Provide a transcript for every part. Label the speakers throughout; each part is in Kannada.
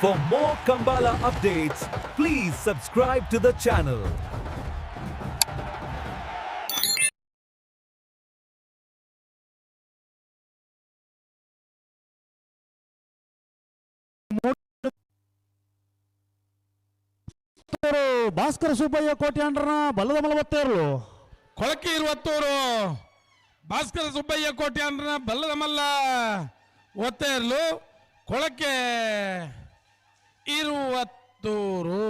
Speaker 1: For more Kambala updates, please subscribe to the channel.
Speaker 2: Bhaskara Subbaiah ಕೋಟ್ಯಾಂಡ್ರನ ಬಲ್ಲದ ಮಲವತ್ತೇರು
Speaker 3: ಕೊಳಕೆ Iruvattur. Bhaskara Subbaiah ಕೋಟಿ ಅಂದ್ರ ಬಲ್ಲದ ಮಲ್ಲ. ಒತ್ತೇರ್ಲು. ಕೊಳಕೆ. ಇರುವತ್ತೂರು.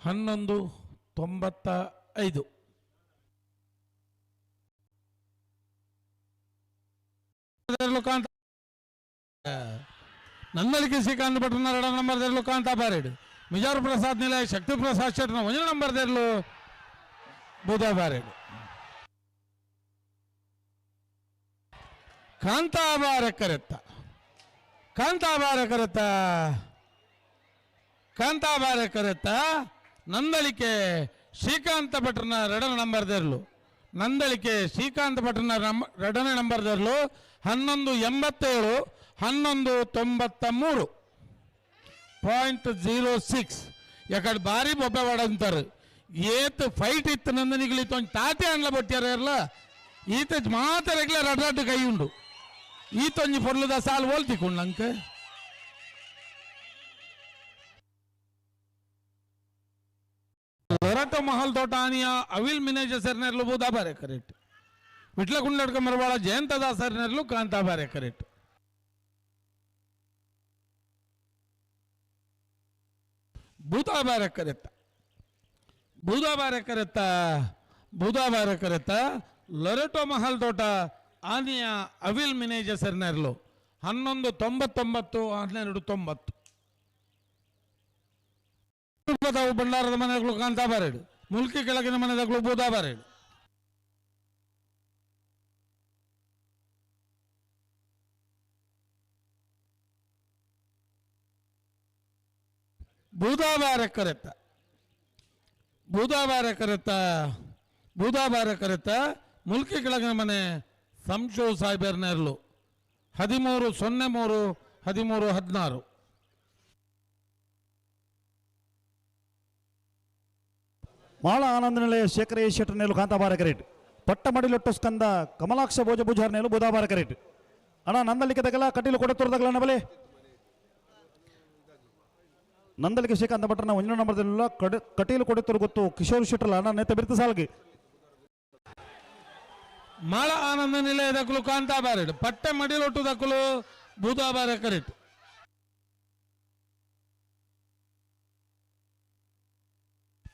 Speaker 3: ಹನ್ನೊಂದು ತೊಂಬತ್ತ ಐದು. ಕಾಂತ ನಂದಳಿಕೆ ಶ್ರೀಕಾಂತ್ ಭಟ್ರನ ಎರಡ ನಂಬರ್ ದೇರ್ಲು ಕಾಂತಾ ಬಾರೇಡ್ ಮಿಜಾರು ಪ್ರಸಾದ್ ನಿಲಯ ಶಕ್ತಿ ಪ್ರಸಾದ್ ಶೆಟ್ರನ ಒಂಜನ ನಂಬರ್ ದೇರ್ಲು ಬುಧ ಬಾರೇಡ್ ಕಾಂತಾಬಾರ ಕರತ ಕಾಂತಾಬಾರ ಕರತ ನಂದಳಿಕೆ ಶ್ರೀಕಾಂತ ಭಟ್ರನ ನಂಬರ್ ದರ್ಲು. ನಂದಳಿಕೆ ಶ್ರೀಕಾಂತ ಭಟ್ರನ ನಂಬರ್ ದರ್ಲು ಹನ್ನೊಂದು ಎಂಬತ್ತೇಳು, ಹನ್ನೊಂದು ತೊಂಬತ್ತ ಮೂರು ಪಾಯಿಂಟ್ ಜೀರೋ ಸಿಕ್ಸ್. ಯಾಕಡೆ ಭಾರಿ ಬೊಬ್ಬೆ ಅಂತಾರೆ. ಏತ್ ಫೈಟ್ ಇತ್ತು ನಂದನಿಗಳಿತ್ತು ಒಂದು ತಾತೆ ಅನ್ಲ ಬಟ್ಟಿಯಾರ ಈತ ಮಾತ ರೆಗ್ಯುಲರ್ ಅಡ್ಡಾಡು ಕೈ ಉಂಡು ಈತೊಂಜಿ ಪೊರ್ಲುದ ಸಾಲು ಓಲ್ತಿಕೊಂಡು ನಂಗೆ ಹೊರಟ ಮಹಲ್ ತೋಟ ಆನಿಯ ಅವಿಲ್ ಮಿನೇಜ ಸರ್ನೆರ್ಲು ಬೂದಾ ಬಾರೆ ಕರೆಕ್ಟ್ ವಿಟ್ಲ ಕುಂಡಡ್ಕ ಮರವಾಳ ಜಯಂತದ ಸರ್ನೆರ್ಲು ಕಾಂತಾ ಬಾರೆ ಕರೆಕ್ಟ್ ಬೂದಾಬಾರ ಕರೆತ್ತ ಬೂದಾಬಾರ ಕರೆತ್ತ ಬೂದಾಬಾರ ಕರೆತ್ತ ಲೊರೆಟೋ ಮಹಲ್ ತೋಟ ಆನೆಯ ಅವಿಲ್ ಮಿನೇಜ್ ಸರ್ನೆರ್ಲು ಹನ್ನೊಂದು ತೊಂಬತ್ತೊಂಬತ್ತು, ಹನ್ನೆರಡು ತೊಂಬತ್ತು. ಬಂಡಾರದ ಭಂಡಾರದ ಮನೆಗಳು ಕಾಂತಾ ಬರಡು ಮುಲ್ಕಿ ಕೆಳಗಿನ ಮನೆಗಳು ಬೂದಾ ಬರಡು ಬೂದಾಬಾರ ಕರೆತ ಬೂದಾಬಾರ ಕರೆತ ಬೂದಾಬಾರ ಕರೆತ ಮುಲ್ಕಿ ಕೆಳಗಿನ ಮನೆ ಸಂಶು ನೆರಳು. ಹದಿಮೂರು, ಸೊನ್ನೆ ಮೂರು, ಹದಿಮೂರು, ಹದಿನಾರು.
Speaker 2: ಮಾಳ ಆನಂದ ನಿಲಯ ಶೇಖರ ಶೆಟ್ಟರ್ ನೇಲು ಕಾಂತಾಬಾರ ಕರೆಟ್. ಪಟ್ಟ ಮಡಿಲೊಟ್ಟು ಸ್ಕಂದ ಕಮಲಾಕ್ಷ ಭೋಜ ಬುಜಾರ್ ನೇಲು ಬುಧಾಬಾರ ಕರೆಟ್. ಅಣ್ಣ, ನಂದಲಿಕೆ ತಗಲ ಕಟೀಲು ಕೊಡತೋರ್ದಗಲ ನಬಲೆ. ನಂದಲಿಕೆ ಶ್ರೀಕಾಂತ ಭಟ್ರನ ಒಂಜನ ನಂಬರ್ದಲ್ಲ ಕಡ, ಕಟೀಲು ಕೊಡತೋರು ಗೊತ್ತು ಕಿಶೋರ್ ಶೆಟ್ರಲ್ಲ ಅಣ್ಣ ನೇತ ಬಿರ್ತ ಸಾಲ್ಗೆ.
Speaker 3: ಮಾಳ ಆನಂದ ನಿಲಯದಕ್ಕಲು ಕಾಂತಾಬಾರೆಡು. ಪಟ್ಟೆ ಮಡಿಲೊಟ್ಟುದಕ್ಕಲು ಭೂತಾಬಾರ ಕರೆಟ್.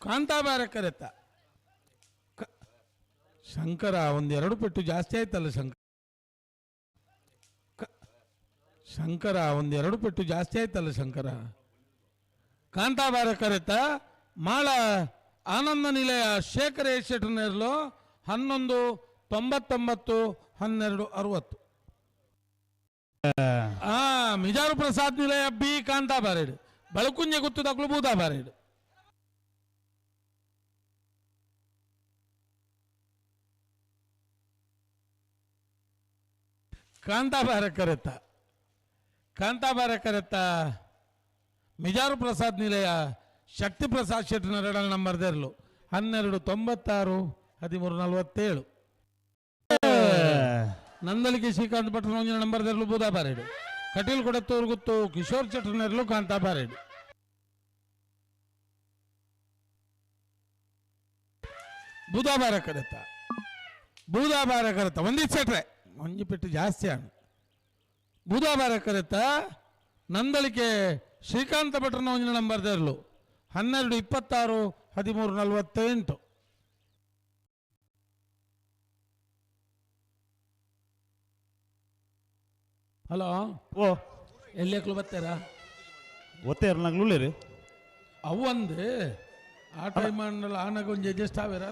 Speaker 3: ಕಾಂತಾಬಾರ ಕರೆತ್ತ ಕ- ಶಂಕರ ಒಂದೆರಡು ಪೆಟ್ಟು ಜಾಸ್ತಿ ಆಯ್ತಲ್ಲ ಶಂಕರ ಶಂಕರ ಒಂದೆರಡು ಪೆಟ್ಟು ಜಾಸ್ತಿ ಆಯ್ತಲ್ಲ ಶಂಕರ. ಕಾಂತಾಬಾರ ಕರೆತ. ಮಾಳ ಆನಂದ ನಿಲಯ ಶೇಖರ ಶೆಟ್ಟರ್ನೇರ್ಲು ಹನ್ನೊಂದು ತೊಂಬತ್ತೊಂಬತ್ತು ಹನ್ನೆರಡು ಅರವತ್ತು. ಆ, ಮಿಜಾರು ಪ್ರಸಾದ್ ನಿಲಯ ಬಿ ಕಾಂತಾಬಾರೇಡು. ಬಳಕುಂಜೆ ಗುತ್ತುದಕ್ಕಳು ಬೂದಾಬಾರೇಡು. ಕಾಂತಾಬಾರ ಕರೆತ. ಕಾಂತಾಬಾರ ಕರೆತ. ಮಿಜಾರು ಪ್ರಸಾದ್ ನಿಲಯ ಶಕ್ತಿ ಪ್ರಸಾದ್ ಶೆಟ್ಟಿನ ಎರಡನೇ ನಂಬರ್ ದೇರ್ಲು ಹನ್ನೆರಡು ತೊಂಬತ್ತಾರು, ಹದಿಮೂರು ನಲವತ್ತೇಳು. ನಂದಲಿಗೆ ಶ್ರೀಕಾಂತ್ ನಂಬರ್ ಇರಲು ಬೂದಾ ಬಾರೇಡು ಕಟೀಲ್ ಕೊಡತ್ತೂರು ಗೊತ್ತು, ಕಿಶೋರ್ ಚಟ್ರನೆರ್ಲು ಕಾಂತಾ ಬಾರೇಡು ಬೂದಾಬಾರ ಕರೆತ. ಬೂದಾಬಾರ ಕರೆತ. ಒಂದೇ ಸೆಟ್ರೆ. ಒಂಜಿ ಪೆಟ್ಟು ಜಾಸ್ತಿ ಆಗ ಬೂದಾಬಾರ ಕರೆತ. ನಂದಳಿಕೆ ಶ್ರೀಕಾಂತ ಭಟ್ರನ ಒಂಜಿನ ನಂಬರ್ ದೇರ್ಲು ಹನ್ನೆರಡು ಇಪ್ಪತ್ತಾರು, ಹದಿಮೂರು ನಲವತ್ತೆಂಟು. ಹಲೋ?
Speaker 2: ಓ.
Speaker 3: ಎಲ್ಲಿ ಹಾಕ್ಲು ಬರ್ತಾರ?
Speaker 2: ಒತ್ತೆ ನಗ್ಲುಳ್ಳಿ ರೀ
Speaker 3: ಅವು ಅಂದು ಆ ಟೈಮ್ ಆನಾಗ ಒಂದು ಅಡ್ಜಸ್ಟ್ ಆವೇರ